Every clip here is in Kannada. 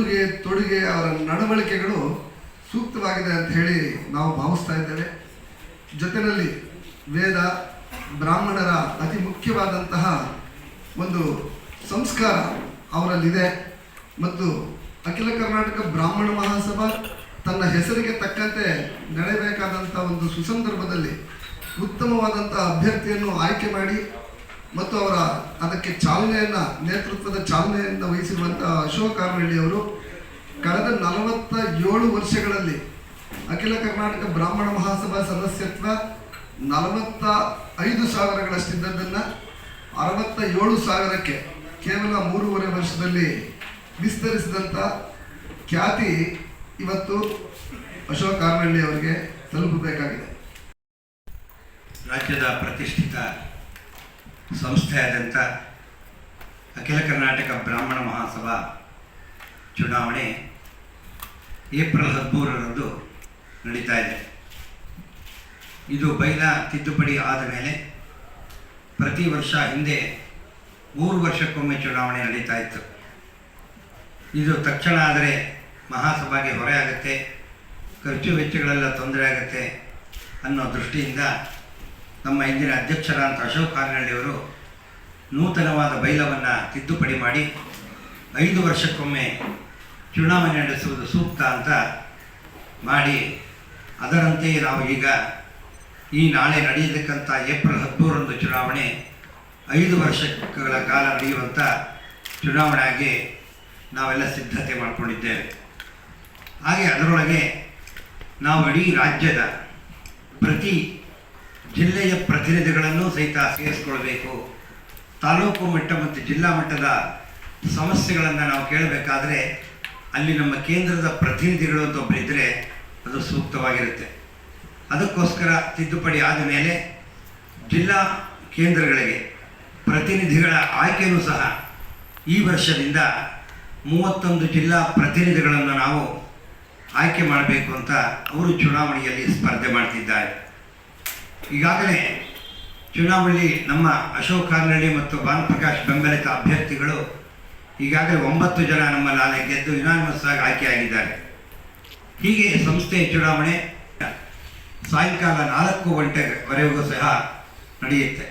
ಉಡುಗೆ ತೊಡುಗೆ ಅವರ ನಡವಳಿಕೆಗಳು ಸೂಕ್ತವಾಗಿದೆ ಅಂತ ಹೇಳಿ ನಾವು ಭಾವಿಸ್ತಾ ಇದ್ದೇವೆ. ಜೊತೆಯಲ್ಲಿ ವೇದ, ಬ್ರಾಹ್ಮಣರ ಅತಿ ಮುಖ್ಯವಾದಂತಹ ಒಂದು ಸಂಸ್ಕಾರ ಅವರಲ್ಲಿದೆ. ಮತ್ತು ಅಖಿಲ ಕರ್ನಾಟಕ ಬ್ರಾಹ್ಮಣ ಮಹಾಸಭಾ ತನ್ನ ಹೆಸರಿಗೆ ತಕ್ಕಂತೆ ನಡೆಯಬೇಕಾದಂಥ ಒಂದು ಸುಸಂದರ್ಭದಲ್ಲಿ ಉತ್ತಮವಾದಂಥ ಅಭ್ಯರ್ಥಿಯನ್ನು ಆಯ್ಕೆ ಮಾಡಿ ಮತ್ತು ಅವರ ಅದಕ್ಕೆ ಚಾಲನೆಯನ್ನು, ನೇತೃತ್ವದ ಚಾಲನೆಯನ್ನು ವಹಿಸಿರುವಂಥ ಅಶೋಕ್ ಆರ್ನಳ್ಳಿ ಅವರು ಕಳೆದ ನಲವತ್ತ ಏಳು ವರ್ಷಗಳಲ್ಲಿ ಅಖಿಲ ಕರ್ನಾಟಕ ಬ್ರಾಹ್ಮಣ ಮಹಾಸಭಾ ಸದಸ್ಯತ್ವ ನಲವತ್ತ ಐದು ಸಾವಿರಗಳಷ್ಟಿದ್ದದ್ದನ್ನು ಅರವತ್ತ ಏಳು ಸಾವಿರಕ್ಕೆ ಕೇವಲ ಮೂರುವರೆ ವರ್ಷದಲ್ಲಿ ವಿಸ್ತರಿಸಿದಂಥ ಖ್ಯಾತಿ ಇವತ್ತು ಅಶೋಕ್ ಆರ್ನಳ್ಳಿ ಅವರಿಗೆ ತಲುಪಬೇಕಾಗಿದೆ. ರಾಜ್ಯದ ಪ್ರತಿಷ್ಠಿತ ಸಂಸ್ಥೆಯಾದಂಥ ಅಖಿಲ ಕರ್ನಾಟಕ ಬ್ರಾಹ್ಮಣ ಮಹಾಸಭಾ ಚುನಾವಣೆ ಏಪ್ರಿಲ್ ಹದಿಮೂರರಂದು ನಡೀತಾ ಇದೆ. ಇದು ಬೈಲ ತಿದ್ದುಪಡಿ ಆದ ಮೇಲೆ ಪ್ರತಿ ವರ್ಷ ಹಿಂದೆ ಮೂರು ವರ್ಷಕ್ಕೊಮ್ಮೆ ಚುನಾವಣೆ ನಡೀತಾ ಇತ್ತು. ಇದು ತಕ್ಷಣ ಆದರೆ ಮಹಾಸಭಾಗೆ ಹೊರೆ ಆಗುತ್ತೆ, ಖರ್ಚು ವೆಚ್ಚಗಳೆಲ್ಲ ತೊಂದರೆ ಆಗುತ್ತೆ ಅನ್ನೋ ದೃಷ್ಟಿಯಿಂದ ನಮ್ಮ ಹಿಂದಿನ ಅಧ್ಯಕ್ಷರಾದಂಥ ಅಶೋಕ್ ಕಾರ್ನಳ್ಳಿಯವರು ನೂತನವಾದ ಬೈಲವನ್ನು ತಿದ್ದುಪಡಿ ಮಾಡಿ ಐದು ವರ್ಷಕ್ಕೊಮ್ಮೆ ಚುನಾವಣೆ ನಡೆಸುವುದು ಸೂಕ್ತ ಅಂತ ಮಾಡಿ, ಅದರಂತೆ ನಾವು ಈಗ ಈ ನಾಳೆ ನಡೆಯತಕ್ಕಂಥ ಏಪ್ರಿಲ್ ಹದಿಮೂರರಂದು ಚುನಾವಣೆ, ಐದು ವರ್ಷಗಳ ಕಾಲ ನಡೆಯುವಂಥ ಚುನಾವಣೆಗೆ ನಾವೆಲ್ಲ ಸಿದ್ಧತೆ ಮಾಡಿಕೊಂಡಿದ್ದೇವೆ. ಹಾಗೆ ಅದರೊಳಗೆ ನಾವು ಇಡೀ ರಾಜ್ಯದ ಪ್ರತಿ ಜಿಲ್ಲೆಯ ಪ್ರತಿನಿಧಿಗಳನ್ನು ಸಹಿತ ಸೇರಿಸ್ಕೊಳ್ಬೇಕು. ತಾಲೂಕು ಮಟ್ಟ ಮತ್ತು ಜಿಲ್ಲಾ ಮಟ್ಟದ ಸಮಸ್ಯೆಗಳನ್ನು ನಾವು ಕೇಳಬೇಕಾದ್ರೆ ಅಲ್ಲಿ ನಮ್ಮ ಕೇಂದ್ರದ ಪ್ರತಿನಿಧಿಗಳು ಅಂತ ಒಬ್ಬರಿದ್ದರೆ ಅದು ಸೂಕ್ತವಾಗಿರುತ್ತೆ. ಅದಕ್ಕೋಸ್ಕರ ತಿದ್ದುಪಡಿ ಆದ ಮೇಲೆ ಜಿಲ್ಲಾ ಕೇಂದ್ರಗಳಿಗೆ ಪ್ರತಿನಿಧಿಗಳ ಆಯ್ಕೆಯೂ ಸಹ ಈ ವರ್ಷದಿಂದ ಮೂವತ್ತೊಂದು ಜಿಲ್ಲಾ ಪ್ರತಿನಿಧಿಗಳನ್ನು ನಾವು ಆಯ್ಕೆ ಮಾಡಬೇಕು ಅಂತ ಅವರು ಚುನಾವಣೆಯಲ್ಲಿ ಸ್ಪರ್ಧೆ ಮಾಡ್ತಿದ್ದಾರೆ. ಈಗಾಗಲೇ ಚುನಾವಣೆಯಲ್ಲಿ ನಮ್ಮ ಅಶೋಕ್ ಕಾರ್ನಳ್ಳಿ ಮತ್ತು ಭಾನುಪ್ರಕಾಶ್ ಬೆಂಬಲಿತ ಅಭ್ಯರ್ಥಿಗಳು ಈಗಾಗಲೇ ಒಂಬತ್ತು ಜನ ನಮ್ಮ ಲಾಲೆ ಗೆದ್ದು ಯುನಾನಿಮಸ್ ಆಗಿ ಆಯ್ಕೆಯಾಗಿದ್ದಾರೆ. ಹೀಗೆ ಸಂಸ್ಥೆಯ ಚುನಾವಣೆ ಸಾಯಂಕಾಲ ನಾಲ್ಕು ಗಂಟೆವರೆಗೂ ಸಹ ನಡೆಯುತ್ತೆ.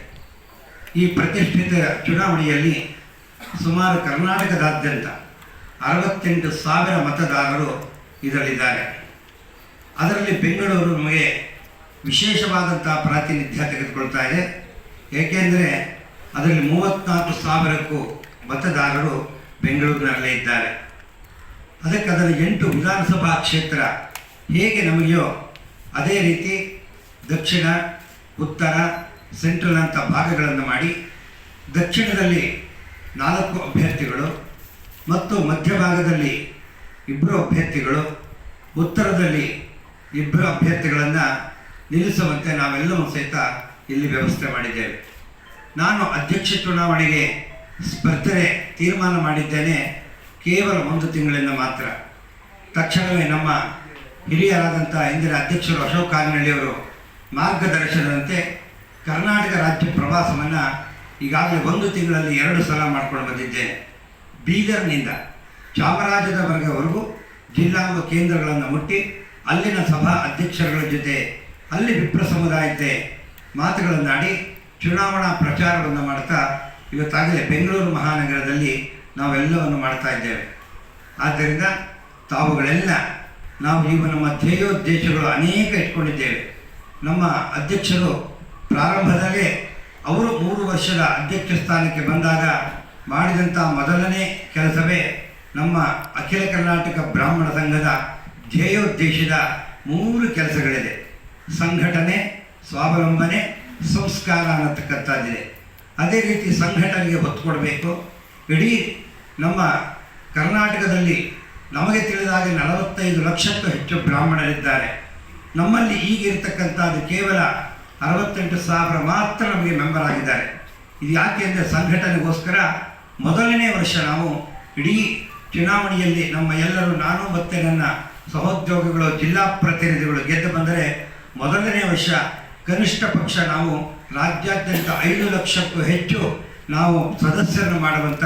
ಈ ಪ್ರತಿಷ್ಠಿತ ಚುನಾವಣೆಯಲ್ಲಿ ಸುಮಾರು ಕರ್ನಾಟಕದಾದ್ಯಂತ ಅರವತ್ತೆಂಟು ಸಾವಿರ ಮತದಾರರು ಇದರಲ್ಲಿದ್ದಾರೆ. ಅದರಲ್ಲಿ ಬೆಂಗಳೂರು ನಮಗೆ ವಿಶೇಷವಾದಂಥ ಪ್ರಾತಿನಿಧ್ಯ ತೆಗೆದುಕೊಳ್ತಾ ಇದೆ. ಏಕೆಂದರೆ ಅದರಲ್ಲಿ ಮೂವತ್ತ್ನಾಲ್ಕು ಸಾವಿರಕ್ಕೂ ಮತದಾರರು ಬೆಂಗಳೂರಿನಲ್ಲೇ ಇದ್ದಾರೆ. ಅದಕ್ಕೆ ಅದರ ಎಂಟು ವಿಧಾನಸಭಾ ಕ್ಷೇತ್ರ ಹೇಗೆ ನಮಗೆಯೋ ಅದೇ ರೀತಿ ದಕ್ಷಿಣ, ಉತ್ತರ, ಸೆಂಟ್ರಲ್ ಅಂತ ಭಾಗಗಳನ್ನು ಮಾಡಿ ದಕ್ಷಿಣದಲ್ಲಿ ನಾಲ್ಕು ಅಭ್ಯರ್ಥಿಗಳು ಮತ್ತು ಮಧ್ಯಭಾಗದಲ್ಲಿ ಇಬ್ಬರು ಅಭ್ಯರ್ಥಿಗಳು, ಉತ್ತರದಲ್ಲಿ ಇಬ್ಬರು ಅಭ್ಯರ್ಥಿಗಳನ್ನು ನಿಲ್ಲಿಸುವಂತೆ ನಾವೆಲ್ಲವೂ ಸಹಿತ ಇಲ್ಲಿ ವ್ಯವಸ್ಥೆ ಮಾಡಿದ್ದೇವೆ. ನಾನು ಅಧ್ಯಕ್ಷ ಚುನಾವಣೆಗೆ ಸ್ಪರ್ಧೆ ತೀರ್ಮಾನ ಮಾಡಿದ್ದೇನೆ ಕೇವಲ ಒಂದು ತಿಂಗಳಿಂದ ಮಾತ್ರ. ತಕ್ಷಣವೇ ನಮ್ಮ ಹಿರಿಯರಾದಂಥ ಇಂದಿನ ಅಧ್ಯಕ್ಷರು ಅಶೋಕ್ ಅವರು ಮಾರ್ಗದರ್ಶನದಂತೆ ಕರ್ನಾಟಕ ರಾಜ್ಯ ಪ್ರವಾಸವನ್ನು ಈಗಾಗಲೇ ಒಂದು ತಿಂಗಳಲ್ಲಿ ಎರಡು ಸಲ ಮಾಡ್ಕೊಂಡು ಬಂದಿದ್ದೇನೆ ಬೀದರ್ನಿಂದ ಚಾಮರಾಜನಗರವರೆಗೂ ಜಿಲ್ಲಾ ಕೇಂದ್ರಗಳನ್ನು ಮುಟ್ಟಿ ಅಲ್ಲಿನ ಸಭಾ ಅಧ್ಯಕ್ಷರುಗಳ ಜೊತೆ ಅಲ್ಲಿ ವಿಪ್ರ ಸಮುದಾಯದ ಮಾತುಗಳನ್ನಾಡಿ ಚುನಾವಣಾ ಪ್ರಚಾರವನ್ನು ಮಾಡ್ತಾ ಇವತ್ತಾಗಲೇ ಬೆಂಗಳೂರು ಮಹಾನಗರದಲ್ಲಿ ನಾವೆಲ್ಲವನ್ನು ಮಾಡ್ತಾ ಇದ್ದೇವೆ. ಆದ್ದರಿಂದ ತಾವುಗಳೆಲ್ಲ ನಾವು ಈಗ ನಮ್ಮ ಧ್ಯೇಯೋದ್ದೇಶಗಳು ಅನೇಕ ಇಟ್ಕೊಂಡಿದ್ದೇವೆ. ನಮ್ಮ ಅಧ್ಯಕ್ಷರು ಪ್ರಾರಂಭದಲ್ಲೇ ಅವರು ಮೂರು ವರ್ಷದ ಅಧ್ಯಕ್ಷ ಸ್ಥಾನಕ್ಕೆ ಬಂದಾಗ ಮಾಡಿದಂಥ ಮೊದಲನೇ ಕೆಲಸವೇ ನಮ್ಮ ಅಖಿಲ ಕರ್ನಾಟಕ ಬ್ರಾಹ್ಮಣ ಸಂಘದ ಧ್ಯೇಯೋದ್ದೇಶದ ಮೂರು ಕೆಲಸಗಳಿದೆ. ಸಂಘಟನೆ, ಸ್ವಾವಲಂಬನೆ, ಸಂಸ್ಕಾರ ಅನ್ನತಕ್ಕಂಥದ್ದಿದೆ. ಅದೇ ರೀತಿ ಸಂಘಟನೆಗೆ ಒತ್ತು ಕೊಡಬೇಕು. ಇಡೀ ನಮ್ಮ ಕರ್ನಾಟಕದಲ್ಲಿ ನಮಗೆ ತಿಳಿದ ಹಾಗೆ ನಲವತ್ತೈದು ಲಕ್ಷಕ್ಕೂ ಹೆಚ್ಚು ಬ್ರಾಹ್ಮಣರಿದ್ದಾರೆ. ನಮ್ಮಲ್ಲಿ ಈಗಿರ್ತಕ್ಕಂಥ ಅದು ಕೇವಲ ಅರವತ್ತೆಂಟು ಸಾವಿರ ಮಾತ್ರ ನಮಗೆ ಮೆಂಬರ್ ಆಗಿದ್ದಾರೆ. ಇದು ಯಾಕೆ ಅಂದರೆ ಸಂಘಟನೆಗೋಸ್ಕರ ಮೊದಲನೇ ವರ್ಷ ನಾವು ಇಡೀ ಚುನಾವಣೆಯಲ್ಲಿ ನಮ್ಮ ಎಲ್ಲರೂ ನಾನು ಮತ್ತು ನನ್ನ ಸಹೋದ್ಯೋಗಿಗಳು, ಜಿಲ್ಲಾ ಪ್ರತಿನಿಧಿಗಳು ಗೆದ್ದು ಬಂದರೆ ಮೊದಲನೇ ವರ್ಷ ಕನಿಷ್ಠ ಪಕ್ಷ ನಾವು ರಾಜ್ಯಾದ್ಯಂತ ಐದು ಲಕ್ಷಕ್ಕೂ ಹೆಚ್ಚು ನಾವು ಸದಸ್ಯರನ್ನು ಮಾಡುವಂಥ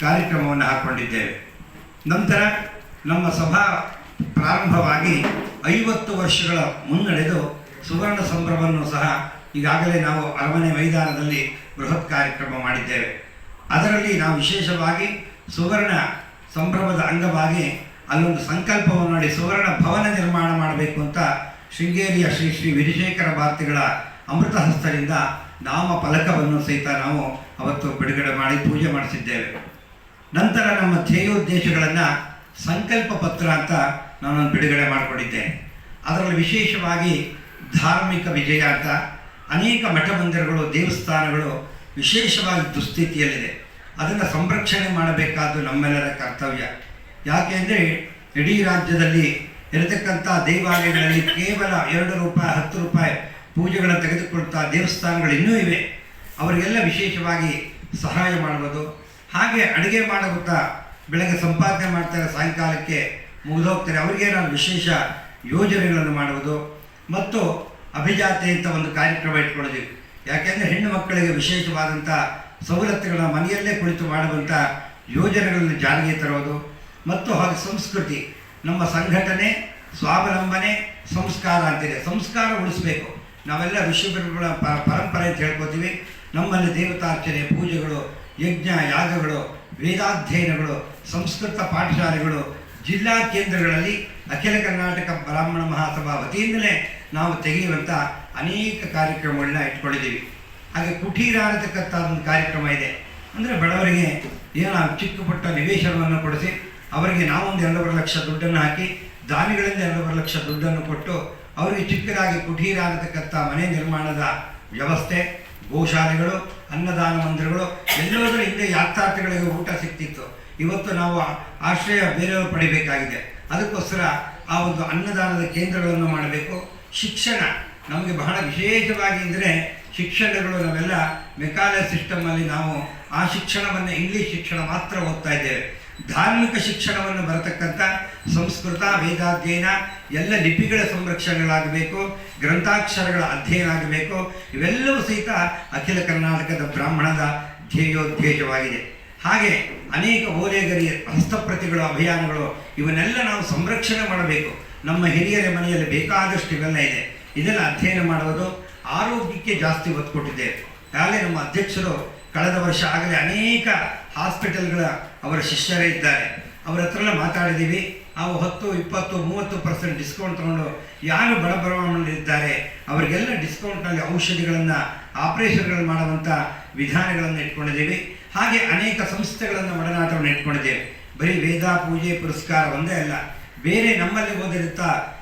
ಕಾರ್ಯಕ್ರಮವನ್ನು ಹಾಕ್ಕೊಂಡಿದ್ದೇವೆ ನಂತರ ನಮ್ಮ ಸಭಾ ಪ್ರಾರಂಭವಾಗಿ ಐವತ್ತು ವರ್ಷಗಳ ಮುನ್ನಡೆದು ಸುವರ್ಣ ಸಂಭ್ರಮವನ್ನು ಸಹ ಈಗಾಗಲೇ ನಾವು ಅರಮನೆ ಮೈದಾನದಲ್ಲಿ ಬೃಹತ್ ಕಾರ್ಯಕ್ರಮ ಮಾಡಿದ್ದೇವೆ. ಅದರಲ್ಲಿ ನಾವು ವಿಶೇಷವಾಗಿ ಸುವರ್ಣ ಸಂಭ್ರಮದ ಅಂಗವಾಗಿ ಅಲ್ಲೊಂದು ಸಂಕಲ್ಪವನ್ನು ಮಾಡಿ ಸುವರ್ಣ ಭವನ ನಿರ್ಮಾಣ ಮಾಡಬೇಕು ಅಂತ ಶೃಂಗೇರಿಯ ಶ್ರೀ ಶ್ರೀ ವಿರಿಶೇಖರ ಭಾರತಿಗಳ ಅಮೃತ ಹಸ್ತರಿಂದ ನಾಮ ಫಲಕವನ್ನು ಸಹಿತ ನಾವು ಅವತ್ತು ಬಿಡುಗಡೆ ಮಾಡಿ ಪೂಜೆ ಮಾಡಿಸಿದ್ದೇವೆ. ನಂತರ ನಮ್ಮ ಧ್ಯೇಯೋದ್ದೇಶಗಳನ್ನು ಸಂಕಲ್ಪ ಪತ್ರ ಅಂತ ನಾನು ಬಿಡುಗಡೆ ಮಾಡಿಕೊಂಡಿದ್ದೇನೆ ಅದರಲ್ಲಿ ವಿಶೇಷವಾಗಿ ಧಾರ್ಮಿಕ ವಿಜಯ ಅಂತ ಅನೇಕ ಮಠ ಮಂದಿರಗಳು ದೇವಸ್ಥಾನಗಳು ವಿಶೇಷವಾಗಿ ದುಸ್ಥಿತಿಯಲ್ಲಿದೆ. ಅದನ್ನು ಸಂರಕ್ಷಣೆ ಮಾಡಬೇಕಾದ್ದು ನಮ್ಮೆಲ್ಲರ ಕರ್ತವ್ಯ. ಯಾಕೆಂದರೆ ಇಡೀ ರಾಜ್ಯದಲ್ಲಿ ಇರತಕ್ಕಂಥ ದೇವಾಲಯಗಳಲ್ಲಿ ಕೇವಲ ಎರಡು ರೂಪಾಯಿ, ಹತ್ತು ರೂಪಾಯಿ ಪೂಜೆಗಳನ್ನು ತೆಗೆದುಕೊಳ್ತಾ ದೇವಸ್ಥಾನಗಳು ಇನ್ನೂ ಇವೆ. ಅವರಿಗೆಲ್ಲ ವಿಶೇಷವಾಗಿ ಸಹಾಯ ಮಾಡುವುದು. ಹಾಗೆ ಅಡುಗೆ ಮಾಡುತ್ತಾ ಬೆಳಗ್ಗೆ ಸಂಪಾದನೆ ಮಾಡ್ತಾರೆ, ಸಾಯಂಕಾಲಕ್ಕೆ ಮುಗಿದೋಗ್ತಾರೆ. ಅವರಿಗೆ ನಾನು ವಿಶೇಷ ಯೋಜನೆಗಳನ್ನು ಮಾಡುವುದು. ಮತ್ತು ಅಭಿಜಾತಿ ಅಂತ ಒಂದು ಕಾರ್ಯಕ್ರಮ ಇಟ್ಕೊಳ್ಳೋದು. ಯಾಕೆಂದರೆ ಹೆಣ್ಣು ಮಕ್ಕಳಿಗೆ ವಿಶೇಷವಾದಂಥ ಸವಲತ್ತುಗಳ ಮನೆಯಲ್ಲೇ ಕುಳಿತು ಮಾಡುವಂಥ ಯೋಜನೆಗಳನ್ನು ಜಾರಿಗೆ ತರುವುದು. ಮತ್ತು ಹಾಗೆ ಸಂಸ್ಕೃತಿ. ನಮ್ಮ ಸಂಘಟನೆ ಸ್ವಾವಲಂಬನೆ ಸಂಸ್ಕಾರ ಅಂತಿದೆ ಸಂಸ್ಕಾರ ಉಳಿಸಬೇಕು. ನಾವೆಲ್ಲ ಋಷಿಗಳ ಪ- ಪರಂಪರೆ ಅಂತ ಹೇಳ್ಕೊತೀವಿ. ನಮ್ಮಲ್ಲಿ ದೇವತಾರ್ಚನೆ, ಪೂಜೆಗಳು, ಯಜ್ಞ, ಯಾಗಗಳು, ವೇದಾಧ್ಯಯನಗಳು, ಸಂಸ್ಕೃತ ಪಾಠಶಾಲೆಗಳು, ಜಿಲ್ಲಾ ಕೇಂದ್ರಗಳಲ್ಲಿ ಅಖಿಲ ಕರ್ನಾಟಕ ಬ್ರಾಹ್ಮಣ ಮಹಾಸಭಾ ವತಿಯಿಂದಲೇ ನಾವು ತೆಗೆಯುವಂಥ ಅನೇಕ ಕಾರ್ಯಕ್ರಮಗಳನ್ನ ಇಟ್ಕೊಂಡಿದ್ದೀವಿ. ಹಾಗೆ ಕುಟೀರ ಅನ್ನತಕ್ಕಂಥ ಒಂದು ಕಾರ್ಯಕ್ರಮ ಇದೆ. ಅಂದರೆ ಬಡವರಿಗೆ ಏನೋ ಚಿಕ್ಕ ಪುಟ್ಟ ನಿವೇಶನವನ್ನು ಕೊಡಿಸಿ, ಅವರಿಗೆ ನಾವೊಂದು ಎರಡೂವರೆ ಲಕ್ಷ ದುಡ್ಡನ್ನು ಹಾಕಿ ದಾನಿಗಳಿಂದ ಎರಡೂವರೆ ಲಕ್ಷ ದುಡ್ಡನ್ನು ಕೊಟ್ಟು ಅವರಿಗೆ ಚಿಕ್ಕದಾಗಿ ಕುಟೀರ ಆಗತಕ್ಕಂಥ ಮನೆ ನಿರ್ಮಾಣದ ವ್ಯವಸ್ಥೆ, ಗೋಶಾಲೆಗಳು, ಅನ್ನದಾನ ಮಂದಿರಗಳು, ಎಲ್ಲೋದ್ರ ಹಿಂದೆ ಯಾತ್ರಾರ್ಥಿಗಳಿಗೆ ಊಟ ಸಿಕ್ತಿತ್ತು ಇವತ್ತು ನಾವು ಆಶ್ರಯ ಬೇರೆಯವರು ಪಡಿಬೇಕಾಗಿದೆ. ಅದಕ್ಕೋಸ್ಕರ ಆ ಒಂದು ಅನ್ನದಾನದ ಕೇಂದ್ರಗಳನ್ನು ಮಾಡಬೇಕು. ಶಿಕ್ಷಣ ನಮಗೆ ಬಹಳ ವಿಶೇಷವಾಗಿ ಅಂದರೆ ಶಿಕ್ಷಣಗಳು ನಾವೆಲ್ಲ ಮೆಕಾಲೆ ಸಿಸ್ಟಮಲ್ಲಿ ನಾವು ಆ ಶಿಕ್ಷಣವನ್ನು ಇಂಗ್ಲೀಷ್ ಶಿಕ್ಷಣ ಮಾತ್ರ ಓದ್ತಾ ಇದ್ದೇವೆ. ಧಾರ್ಮಿಕ ಶಿಕ್ಷಣವನ್ನು ಬರತಕ್ಕಂಥ ಸಂಸ್ಕೃತ ವೇದಾಧ್ಯಯನ ಎಲ್ಲ ಲಿಪಿಗಳ ಸಂರಕ್ಷಣೆಗಳಾಗಬೇಕು, ಗ್ರಂಥಾಕ್ಷರಗಳ ಅಧ್ಯಯನ ಆಗಬೇಕು. ಇವೆಲ್ಲವೂ ಸಹಿತ ಅಖಿಲ ಕರ್ನಾಟಕದ ಬ್ರಾಹ್ಮಣದ ಧ್ಯೇಯೋದ್ದೇಶವಾಗಿದೆ. ಹಾಗೆ ಅನೇಕ ಓಲೆಗರಿ ಹಸ್ತಪ್ರತಿಗಳು, ಅಭಿಯಾನಗಳು, ಇವನ್ನೆಲ್ಲ ನಾವು ಸಂರಕ್ಷಣೆ ಮಾಡಬೇಕು. ನಮ್ಮ ಹಿರಿಯರ ಮನೆಯಲ್ಲಿ ಬೇಕಾದಷ್ಟು ಇವೆಲ್ಲ ಇದೆ. ಇದೆಲ್ಲ ಅಧ್ಯಯನ ಮಾಡುವುದು ಆರೋಗ್ಯಕ್ಕೆ ಜಾಸ್ತಿ ಒತ್ತು ಕೊಟ್ಟಿದ್ದೇವೆ ಆಗಲೇ ನಮ್ಮ ಅಧ್ಯಕ್ಷರು ಕಳೆದ ವರ್ಷ ಆಗಲೇ ಅನೇಕ ಹಾಸ್ಪಿಟಲ್ಗಳ ಅವರ ಶಿಷ್ಯರೇ ಇದ್ದಾರೆ. ಅವರ ಹತ್ರ ಮಾತಾಡಿದ್ದೀವಿ. ನಾವು ಹತ್ತು, ಇಪ್ಪತ್ತು, ಮೂವತ್ತು ಪರ್ಸೆಂಟ್ ಡಿಸ್ಕೌಂಟ್ ತಗೊಂಡು ಯಾರು ಬಡ ಅವರಿಗೆಲ್ಲ ಡಿಸ್ಕೌಂಟ್ನಲ್ಲಿ ಔಷಧಿಗಳನ್ನು ಆಪರೇಷನ್ಗಳನ್ನು ಮಾಡುವಂಥ ವಿಧಾನಗಳನ್ನು ಇಟ್ಕೊಂಡಿದ್ದೀವಿ. ಹಾಗೆ ಅನೇಕ ಸಂಸ್ಥೆಗಳನ್ನು ಒಡನಾಟವನ್ನು ಇಟ್ಕೊಂಡಿದ್ದೇವೆ. ಬರೀ ವೇದ, ಪೂಜೆ, ಪುರಸ್ಕಾರ ಒಂದೇ ಅಲ್ಲ, ಬೇರೆ ನಮ್ಮಲ್ಲಿ ಓದಿರುತ್ತ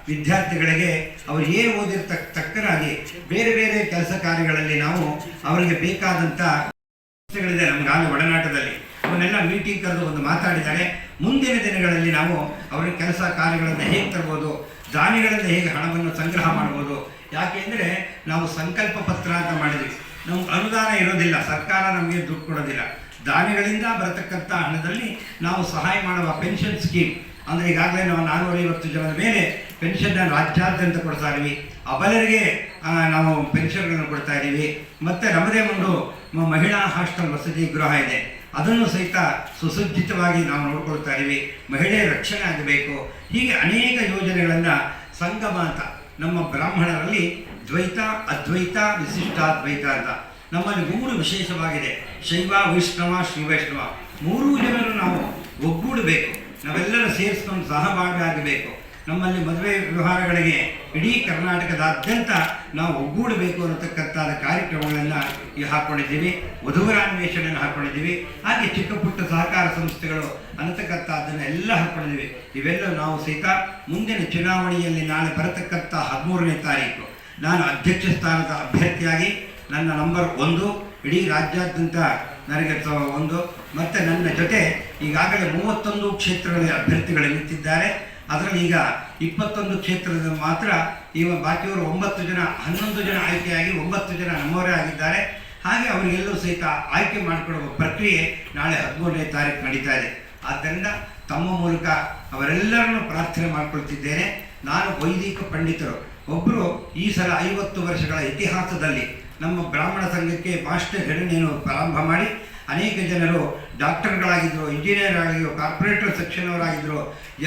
ವಿದ್ಯಾರ್ಥಿಗಳಿಗೆ ಅವರು ಏನು ಓದಿರ್ತಕ್ಕ ತಕ್ಕನಾಗಿ ಬೇರೆ ಬೇರೆ ಕೆಲಸ ಕಾರ್ಯಗಳಲ್ಲಿ ನಾವು ಅವರಿಗೆ ಬೇಕಾದಂಥ ಸಂಸ್ಥೆಗಳಿದೆ ಆಗ ಒಡನಾಟದಲ್ಲಿ. ಅವನ್ನೆಲ್ಲ ಮೀಟಿಂಗ್ ಕರೆದು ಒಂದು ಮಾತಾಡಿದ್ದಾರೆ. ಮುಂದಿನ ದಿನಗಳಲ್ಲಿ ನಾವು ಅವರ ಕೆಲಸ ಕಾರ್ಯಗಳನ್ನು ಹೇಗೆ ತರ್ಬೋದು ದಾನಿಗಳಿಂದ ಹೇಗೆ ಹಣವನ್ನು ಸಂಗ್ರಹ ಮಾಡ್ಬೋದು ಯಾಕೆಂದರೆ ನಾವು ಸಂಕಲ್ಪ ಪತ್ರ ಅಂತ ಮಾಡಿದ್ವಿ. ನಮ್ಗೆ ಅನುದಾನ ಇರೋದಿಲ್ಲ, ಸರ್ಕಾರ ನಮಗೆ ದುಡ್ಡು ಕೊಡೋದಿಲ್ಲ. ದಾನಿಗಳಿಂದ ಬರತಕ್ಕಂಥ ಹಣದಲ್ಲಿ ನಾವು ಸಹಾಯ ಮಾಡುವ ಪೆನ್ಷನ್ ಸ್ಕೀಮ್. ಅಂದರೆ ಈಗಾಗಲೇ ನಾವು ನಾನ್ನೂರೈವತ್ತು ಜನರ ಮೇಲೆ ಪೆನ್ಷನ್ನ ರಾಜ್ಯಾದ್ಯಂತ ಕೊಡ್ತಾ ಇದ್ದೀವಿ. ಅಬಲರಿಗೆ ನಾವು ಪೆನ್ಷನ್ಗಳನ್ನು ಕೊಡ್ತಾ ಇದ್ದೀವಿ. ಮತ್ತು ನಮ್ಮದೇ ಒಂದು ಮಹಿಳಾ ಹಾಸ್ಟೆಲ್ ವಸತಿ ಗೃಹ ಇದೆ. ಅದನ್ನು ಸಹಿತ ಸುಸಜ್ಜಿತವಾಗಿ ನಾವು ನೋಡ್ಕೊಳ್ತಾ ಇದ್ದೀವಿ. ಮಹಿಳೆಯ ರಕ್ಷಣೆ ಆಗಬೇಕು. ಹೀಗೆ ಅನೇಕ ಯೋಜನೆಗಳನ್ನು ಸಂಗಮ ಅಂತ ನಮ್ಮ ಬ್ರಾಹ್ಮಣರಲ್ಲಿ ದ್ವೈತ, ಅದ್ವೈತ, ವಿಶಿಷ್ಟಾದ್ವೈತ ಅಂತ ನಮ್ಮಲ್ಲಿ ಮೂರು ವಿಶೇಷವಾಗಿದೆ. ಶೈವ, ವೈಷ್ಣವ, ಶ್ರೀ ವೈಷ್ಣವ. ಮೂರೂ ಜನರು ನಾವು ಒಗ್ಗೂಡಬೇಕು. ನಾವೆಲ್ಲರೂ ಸೇರಿಸ್ಕೊಂಡು ಸಹಭಾಗಿ ಆಗಬೇಕು ನಮ್ಮಲ್ಲಿ ಮದುವೆ ವ್ಯವಹಾರಗಳಿಗೆ ಇಡೀ ಕರ್ನಾಟಕದಾದ್ಯಂತ ನಾವು ಒಗ್ಗೂಡಬೇಕು ಅನ್ನತಕ್ಕಂಥ ಕಾರ್ಯಕ್ರಮಗಳನ್ನು ಹಾಕ್ಕೊಂಡಿದ್ದೀವಿ ವಧುವರ ಅನ್ವೇಷಣೆಯನ್ನು ಹಾಕ್ಕೊಂಡಿದ್ದೀವಿ ಹಾಗೆ ಚಿಕ್ಕ ಪುಟ್ಟ ಸಹಕಾರ ಸಂಸ್ಥೆಗಳು ಅನ್ನತಕ್ಕಂಥದ್ದನ್ನು ಎಲ್ಲ ಹಾಕ್ಕೊಂಡಿದ್ದೀವಿ ಇವೆಲ್ಲ ನಾವು ಸಹಿತ ಮುಂದಿನ ಚುನಾವಣೆಯಲ್ಲಿ ನಾಳೆ ಬರತಕ್ಕಂಥ ಹದಿಮೂರನೇ ತಾರೀಕು. ನಾನು ಅಧ್ಯಕ್ಷ ಸ್ಥಾನದ ಅಭ್ಯರ್ಥಿಯಾಗಿ ನನ್ನ ನಂಬರ್ ಒಂದು, ಇಡೀ ರಾಜ್ಯಾದ್ಯಂತ ನನಗೆ ಒಂದು. ಮತ್ತು ನನ್ನ ಜೊತೆ ಈಗಾಗಲೇ ಮೂವತ್ತೊಂದು ಕ್ಷೇತ್ರಗಳಲ್ಲಿ ಅಭ್ಯರ್ಥಿಗಳು ನಿಂತಿದ್ದಾರೆ. ಅದರಲ್ಲಿ ಈಗ ಇಪ್ಪತ್ತೊಂದು ಕ್ಷೇತ್ರದ ಮಾತ್ರ ಈಗ ಬಾಕಿಯವರು ಒಂಬತ್ತು ಜನ, ಹನ್ನೊಂದು ಜನ ಆಯ್ಕೆಯಾಗಿ ಒಂಬತ್ತು ಜನ ನಮ್ಮವರೇ ಆಗಿದ್ದಾರೆ. ಹಾಗೆ ಅವರಿಗೆಲ್ಲೂ ಸಹಿತ ಆಯ್ಕೆ ಮಾಡಿಕೊಳ್ಳುವ ಪ್ರಕ್ರಿಯೆ ನಾಳೆ ಹದಿಮೂರನೇ ತಾರೀಕು ನಡೀತಾ ಇದೆ. ಆದ್ದರಿಂದ ತಮ್ಮ ಮೂಲಕ ಅವರೆಲ್ಲರನ್ನು ಪ್ರಾರ್ಥನೆ ಮಾಡಿಕೊಳ್ತಿದ್ದೇನೆ. ನಾನು ವೈದಿಕ ಪಂಡಿತರು. ಒಬ್ಬರು ಈ ಸಲ ಐವತ್ತು ವರ್ಷಗಳ ಇತಿಹಾಸದಲ್ಲಿ ನಮ್ಮ ಬ್ರಾಹ್ಮಣ ಸಂಘಕ್ಕೆ ಮಾಸ್ಟರ್ ಗಣನೆಯನ್ನು ಪ್ರಾರಂಭ ಮಾಡಿ, ಅನೇಕ ಜನರು ಡಾಕ್ಟರ್ಗಳಾಗಿದ್ದರು ಇಂಜಿನಿಯರ್ ಆಗಿದ್ರು ಕಾರ್ಪೊರೇಟರ್ ಸೆಕ್ಷನ್ ಅವರಾಗಿದ್ದರು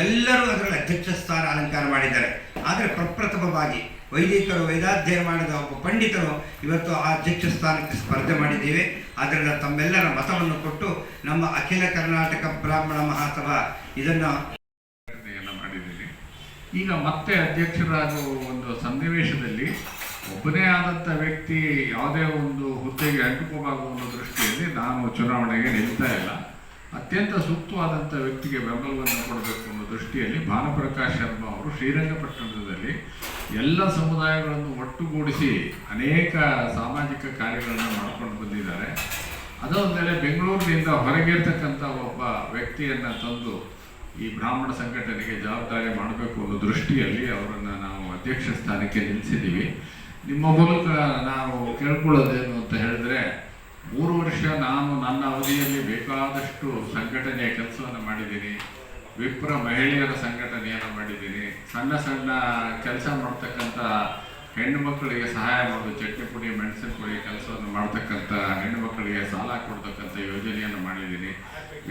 ಎಲ್ಲರೂ ಅದರಲ್ಲಿ ಅಧ್ಯಕ್ಷ ಸ್ಥಾನ ಅಲಂಕಾರ ಮಾಡಿದ್ದಾರೆ. ಆದರೆ ಪ್ರಪ್ರಥಮವಾಗಿ ವೈದಿಕರು, ವೇದಾಧ್ಯಯನ ಮಾಡಿದ ಒಬ್ಬ ಪಂಡಿತರು ಇವತ್ತು ಆ ಅಧ್ಯಕ್ಷ ಸ್ಥಾನಕ್ಕೆ ಸ್ಪರ್ಧೆ ಮಾಡಿದ್ದೇವೆ. ಅದರಿಂದ ತಮ್ಮೆಲ್ಲರ ಮತವನ್ನು ಕೊಟ್ಟು ನಮ್ಮ ಅಖಿಲ ಕರ್ನಾಟಕ ಬ್ರಾಹ್ಮಣ ಮಹಾಸಭಾ ಇದನ್ನು ಮಾಡಿದ್ದೀವಿ. ಈಗ ಮತ್ತೆ ಅಧ್ಯಕ್ಷರಾಗುವ ಒಂದು ಸನ್ನಿವೇಶದಲ್ಲಿ ಒಬ್ಬನೇ ಆದಂಥ ವ್ಯಕ್ತಿ ಯಾವುದೇ ಒಂದು ಹುದ್ದೆಗೆ ಅಂಟುಕೋಬಾರದು ಅನ್ನೋ ದೃಷ್ಟಿಯಲ್ಲಿ ನಾನು ಚುನಾವಣೆಗೆ ನಿಲ್ತಾ ಇಲ್ಲ. ಅತ್ಯಂತ ಸೂಕ್ತವಾದಂಥ ವ್ಯಕ್ತಿಗೆ ಬೆಂಬಲವನ್ನು ಕೊಡಬೇಕು ಅನ್ನೋ ದೃಷ್ಟಿಯಲ್ಲಿ ಭಾನುಪ್ರಕಾಶ್ ಶರ್ಮಾ ಅವರು ಶ್ರೀರಂಗಪಟ್ಟಣದಲ್ಲಿ ಎಲ್ಲ ಸಮುದಾಯಗಳನ್ನು ಒಟ್ಟುಗೂಡಿಸಿ ಅನೇಕ ಸಾಮಾಜಿಕ ಕಾರ್ಯಗಳನ್ನು ಮಾಡ್ಕೊಂಡು ಬಂದಿದ್ದಾರೆ. ಅದೊಂದೆಲೆ ಬೆಂಗಳೂರಿನಿಂದ ಹೊರಗಿರ್ತಕ್ಕಂಥ ಒಬ್ಬ ವ್ಯಕ್ತಿಯನ್ನು ತಂದು ಈ ಬ್ರಾಹ್ಮಣ ಸಂಘಟನೆಗೆ ಜವಾಬ್ದಾರಿ ಮಾಡಬೇಕು ಅನ್ನೋ ದೃಷ್ಟಿಯಲ್ಲಿ ಅವರನ್ನು ನಾವು ಅಧ್ಯಕ್ಷ ಸ್ಥಾನಕ್ಕೆ ನಿಲ್ಲಿಸಿದ್ದೀವಿ ನಿಮ್ಮ ಮೂಲಕ ನಾವು ಕೇಳ್ಕೊಳ್ಳೋದೇನು ಅಂತ ಹೇಳಿದ್ರೆ, ಮೂರು ವರ್ಷ ನಾನು ನನ್ನ ಅವಧಿಯಲ್ಲಿ ಬೇಕಾದಷ್ಟು ಸಂಘಟನೆಯ ಕೆಲಸವನ್ನು ಮಾಡಿದ್ದೀನಿ. ವಿಪ್ರ ಮಹಿಳೆಯರ ಸಂಘಟನೆಯನ್ನು ಮಾಡಿದ್ದೀನಿ. ಸಣ್ಣ ಸಣ್ಣ ಕೆಲಸ ಮಾಡ್ತಕ್ಕಂಥ ಹೆಣ್ಣು ಮಕ್ಕಳಿಗೆ ಸಹಾಯ ಮಾಡೋದು, ಚಟ್ನಿ ಪುಡಿ, ಮೆಣಸಿನ ಪುಡಿ ಕೆಲಸವನ್ನು ಮಾಡ್ತಕ್ಕಂಥ ಹೆಣ್ಣು ಮಕ್ಕಳಿಗೆ ಸಾಲ ಕೊಡ್ತಕ್ಕಂಥ ಯೋಜನೆಯನ್ನು ಮಾಡಿದ್ದೀನಿ.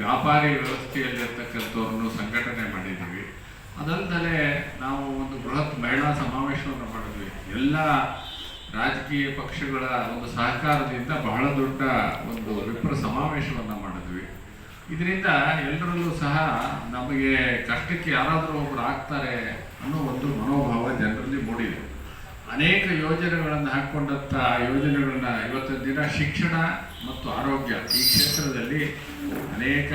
ವ್ಯಾಪಾರಿ ವ್ಯವಸ್ಥೆಯಲ್ಲಿರ್ತಕ್ಕಂಥವ್ರನ್ನು ಸಂಘಟನೆ ಮಾಡಿದ್ದೀವಿ. ಅದಲ್ಲದೆ ನಾವು ಒಂದು ಬೃಹತ್ ಮಹಿಳಾ ಸಮಾವೇಶವನ್ನು ಮಾಡಿದ್ವಿ. ಎಲ್ಲ ರಾಜಕೀಯ ಪಕ್ಷಗಳ ಒಂದು ಸಹಕಾರದಿಂದ ಬಹಳ ದೊಡ್ಡ ಒಂದು ವಿಪ್ರ ಸಮಾವೇಶವನ್ನು ಮಾಡಿದ್ವಿ. ಇದರಿಂದ ಎಲ್ಲರಲ್ಲೂ ಸಹ ನಮಗೆ ಕಷ್ಟಕ್ಕೆ ಯಾರಾದರೂ ಒಬ್ಬರು ಆಗ್ತಾರೆ ಅನ್ನೋ ಒಂದು ಮನೋಭಾವ ಜನರಲ್ಲಿ ಮೂಡಿದೆ. ಅನೇಕ ಯೋಜನೆಗಳನ್ನು ಹಾಕ್ಕೊಂಡಂಥ ಯೋಜನೆಗಳನ್ನ ಇವತ್ತಿನ ದಿನ ಶಿಕ್ಷಣ ಮತ್ತು ಆರೋಗ್ಯ ಈ ಕ್ಷೇತ್ರದಲ್ಲಿ ಅನೇಕ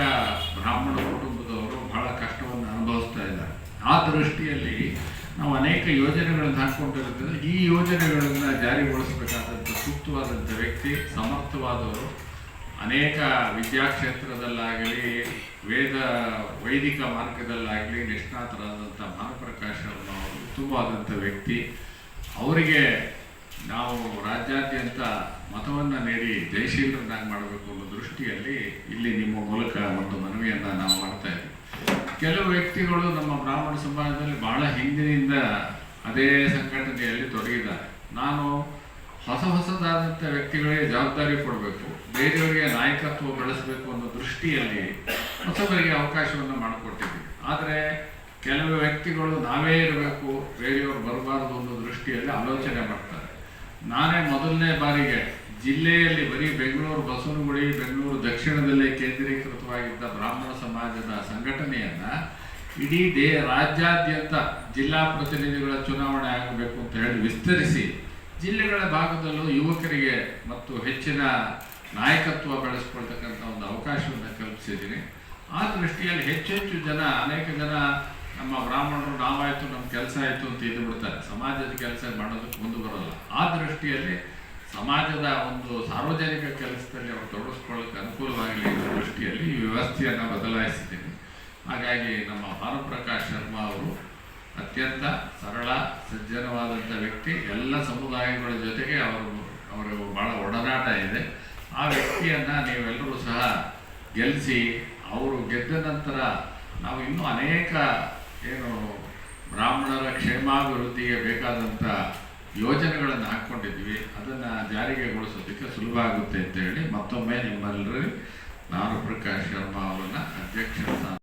ಬ್ರಾಹ್ಮಣ ಕುಟುಂಬದವರು ಬಹಳ ಕಷ್ಟವನ್ನು ಅನುಭವಿಸ್ತಾ ಇದ್ದಾರೆ. ಆ ದೃಷ್ಟಿಯಲ್ಲಿ ನಾವು ಅನೇಕ ಯೋಜನೆಗಳನ್ನು ಹಾಕ್ಕೊಂಡಿರೋದ್ರಿಂದ ಈ ಯೋಜನೆಗಳನ್ನು ಜಾರಿಗೊಳಿಸಬೇಕಾದಂಥ ಸೂಕ್ತವಾದಂಥ ವ್ಯಕ್ತಿ, ಸಮರ್ಥವಾದವರು, ಅನೇಕ ವಿದ್ಯಾಕ್ಷೇತ್ರದಲ್ಲಾಗಲಿ, ವೇದ, ವೈದಿಕ ಮಾರ್ಗದಲ್ಲಾಗಲಿ, ನಿಷ್ಣಾತರಾದಂಥ ಭಾನುಪ್ರಕಾಶ್ ಅವರು ಉತ್ತಮವಾದಂಥ ವ್ಯಕ್ತಿ, ಅವರಿಗೆ ನಾವು ರಾಜ್ಯಾದ್ಯಂತ ಮತವನ್ನು ನೀಡಿ ಜಯಶೀಲರನ್ನಾಗಿ ಮಾಡಬೇಕು ಅನ್ನೋ ದೃಷ್ಟಿಯಲ್ಲಿ ಇಲ್ಲಿ ನಿಮ್ಮ ಮೂಲಕ ಒಂದು ಮನವಿಯನ್ನು ನಾವು ಮಾಡ್ತಾ ಕೆಲವು ವ್ಯಕ್ತಿಗಳು ನಮ್ಮ ಬ್ರಾಹ್ಮಣ ಸಮಾಜದಲ್ಲಿ ಬಹಳ ಹಿಂದಿನಿಂದ ಅದೇ ಸಂಘಟನೆಯಲ್ಲಿ ತೊಡಗಿದ್ದಾರೆ. ನಾನು ಹೊಸ ಹೊಸದಾದಂಥ ವ್ಯಕ್ತಿಗಳಿಗೆ ಜವಾಬ್ದಾರಿ ಕೊಡಬೇಕು, ಬೇರೆಯವರಿಗೆ ನಾಯಕತ್ವ ಬೆಳೆಸಬೇಕು ಅನ್ನೋ ದೃಷ್ಟಿಯಲ್ಲಿ ಹೊಸಬರಿಗೆ ಅವಕಾಶವನ್ನು ಮಾಡಿಕೊಟ್ಟಿದ್ವಿ ಆದರೆ ಕೆಲವು ವ್ಯಕ್ತಿಗಳು ನಾವೇ ಇರಬೇಕು, ಬೇರೆಯವರು ಬರಬಾರದು ಅನ್ನೋ ದೃಷ್ಟಿಯಲ್ಲಿ ಆಲೋಚನೆ ಮಾಡ್ತಾರೆ. ನಾನೇ ಮೊದಲನೇ ಬಾರಿಗೆ ಜಿಲ್ಲೆಯಲ್ಲಿ ಬರೀ ಬೆಂಗಳೂರು, ಬಸವನಗುಡಿ, ಬೆಂಗಳೂರು ದಕ್ಷಿಣದಲ್ಲೇ ಕೇಂದ್ರೀಕೃತವಾಗಿದ್ದ ಬ್ರಾಹ್ಮಣ ಸಮಾಜದ ಸಂಘಟನೆಯನ್ನ ಇಡೀ ದೇ, ರಾಜ್ಯಾದ್ಯಂತ ಜಿಲ್ಲಾ ಪ್ರತಿನಿಧಿಗಳ ಚುನಾವಣೆ ಆಗಬೇಕು ಅಂತ ಹೇಳಿ ವಿಸ್ತರಿಸಿ ಜಿಲ್ಲೆಗಳ ಭಾಗದಲ್ಲೂ ಯುವಕರಿಗೆ ಮತ್ತು ಹೆಚ್ಚಿನ ನಾಯಕತ್ವ ಬೆಳೆಸ್ಕೊಳ್ತಕ್ಕಂಥ ಒಂದು ಅವಕಾಶವನ್ನು ಕಲ್ಪಿಸಿದ್ದೀನಿ. ಆ ದೃಷ್ಟಿಯಲ್ಲಿ ಹೆಚ್ಚು ಹೆಚ್ಚು ಜನ, ಅನೇಕ ಜನ ನಮ್ಮ ಬ್ರಾಹ್ಮಣರು, ನಾವಾಯಿತು ನಮ್ಮ ಕೆಲಸ ಆಯಿತು ಅಂತ ಇದು ಬಿಡ್ತಾರೆ. ಸಮಾಜದ ಕೆಲಸ ಮಾಡೋದಕ್ಕೆ ಮುಂದೆ ಬರೋಲ್ಲ. ಆ ದೃಷ್ಟಿಯಲ್ಲಿ ಸಮಾಜದ ಒಂದು ಸಾರ್ವಜನಿಕ ಕೆಲಸದಲ್ಲಿ ಅವರು ತೊಡಗಿಸ್ಕೊಳ್ಳೋಕೆ ಅನುಕೂಲವಾಗಲಿ ಅನ್ನೋ ದೃಷ್ಟಿಯಲ್ಲಿ ಈ ವ್ಯವಸ್ಥೆಯನ್ನು ಬದಲಾಯಿಸಿದ್ದೀನಿ. ಹಾಗಾಗಿ ನಮ್ಮ ಭಾನುಪ್ರಕಾಶ್ ಶರ್ಮಾ ಅವರು ಅತ್ಯಂತ ಸರಳ ಸಜ್ಜನವಾದಂಥ ವ್ಯಕ್ತಿ. ಎಲ್ಲ ಸಮುದಾಯಗಳ ಜೊತೆಗೆ ಅವರು ಅವರು ಭಾಳ ಒಡನಾಟ ಇದೆ. ಆ ವ್ಯಕ್ತಿಯನ್ನು ನೀವೆಲ್ಲರೂ ಸಹ ಗೆಲ್ಲಿಸಿ ಅವರು ಗೆದ್ದ ನಂತರ ನಾವು ಇನ್ನೂ ಅನೇಕ ಏನು ಬ್ರಾಹ್ಮಣರ ಕ್ಷೇಮಾಭಿವೃದ್ಧಿಗೆ ಬೇಕಾದಂಥ ಯೋಜನೆಗಳನ್ನು ಹಾಕ್ಕೊಂಡಿದ್ವಿ ಅದನ್ನು ಜಾರಿಗೆಗೊಳಿಸೋದಕ್ಕೆ ಸುಲಭ ಆಗುತ್ತೆ ಅಂತ ಹೇಳಿ ಮತ್ತೊಮ್ಮೆ ನಿಮ್ಮೆಲ್ಲರೂ ನಾನು ಪ್ರಕಾಶ್ ಶರ್ಮಾ ಅವರನ್ನು ಅಧ್ಯಕ್ಷ